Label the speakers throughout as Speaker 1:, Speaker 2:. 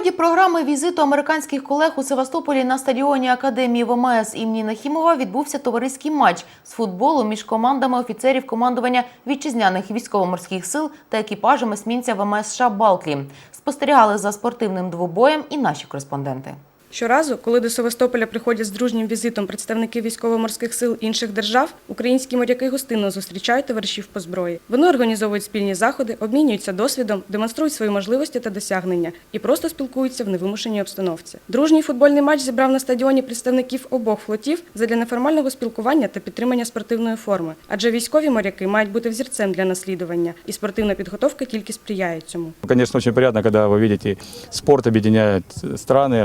Speaker 1: ході програми візиту американських колег у Севастополі на стадіоні Академії ВМС імені Нахімова відбувся товариський матч з футболу між командами офіцерів командування вітчизняних військово-морських сил та екіпажем есмінця ВМС США Балклі. Спостерігали за спортивним двобоєм і наші кореспонденти.
Speaker 2: Щоразу, коли до Севастополя приходять з дружнім візитом представники військово-морських сил інших держав, українські моряки гостинно зустрічають товаришів по зброї. Вони організовують спільні заходи, обмінюються досвідом, демонструють свої можливості та досягнення і просто спілкуються в невимушеній обстановці. Дружній футбольний матч зібрав на стадіоні представників обох флотів задля неформального спілкування та підтримання спортивної форми. Адже військові моряки мають бути взірцем для наслідування, і спортивна підготовка тільки сприяє цьому.
Speaker 3: Конечно, очень приятно, когда вы видите, спорт объединяет страны,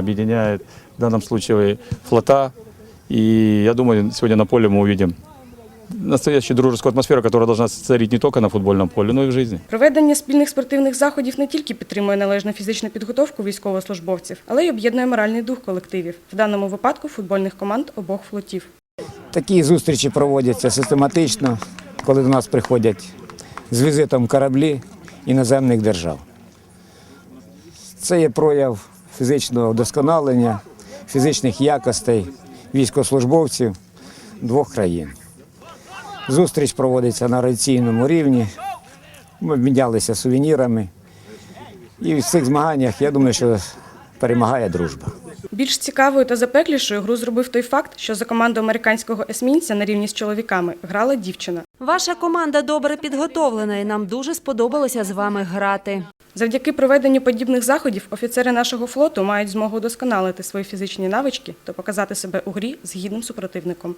Speaker 3: объединяет в данном случае флота. И я думаю, сегодня на поле мы увидим настоящую дружескую атмосферу, которая должна царить не только на футбольном поле, но и в жизни.
Speaker 2: Проведення спільних спортивних заходів не тільки підтримує належну фізичну підготовку військовослужбовців, але й об'єднує моральний дух колективів, в даному випадку футбольних команд обох флотів.
Speaker 4: Такі зустрічі проводяться систематично, коли до нас приходять з візитом кораблі іноземних держав. Це є прояв фізичного вдосконалення, фізичних якостей військовослужбовців двох країн. Зустріч проводиться на раційному рівні. Ми обмінялися сувенірами. І в цих змаганнях я думаю, що перемагає дружба.
Speaker 2: Більш цікавою та запеклішою гру зробив той факт, що за команду американського есмінця на рівні з чоловіками грала дівчина.
Speaker 5: Ваша команда добре підготовлена, і нам дуже сподобалося з вами грати.
Speaker 2: Завдяки проведенню подібних заходів офіцери нашого флоту мають змогу удосконалити свої фізичні навички та показати себе у грі з гідним супротивником.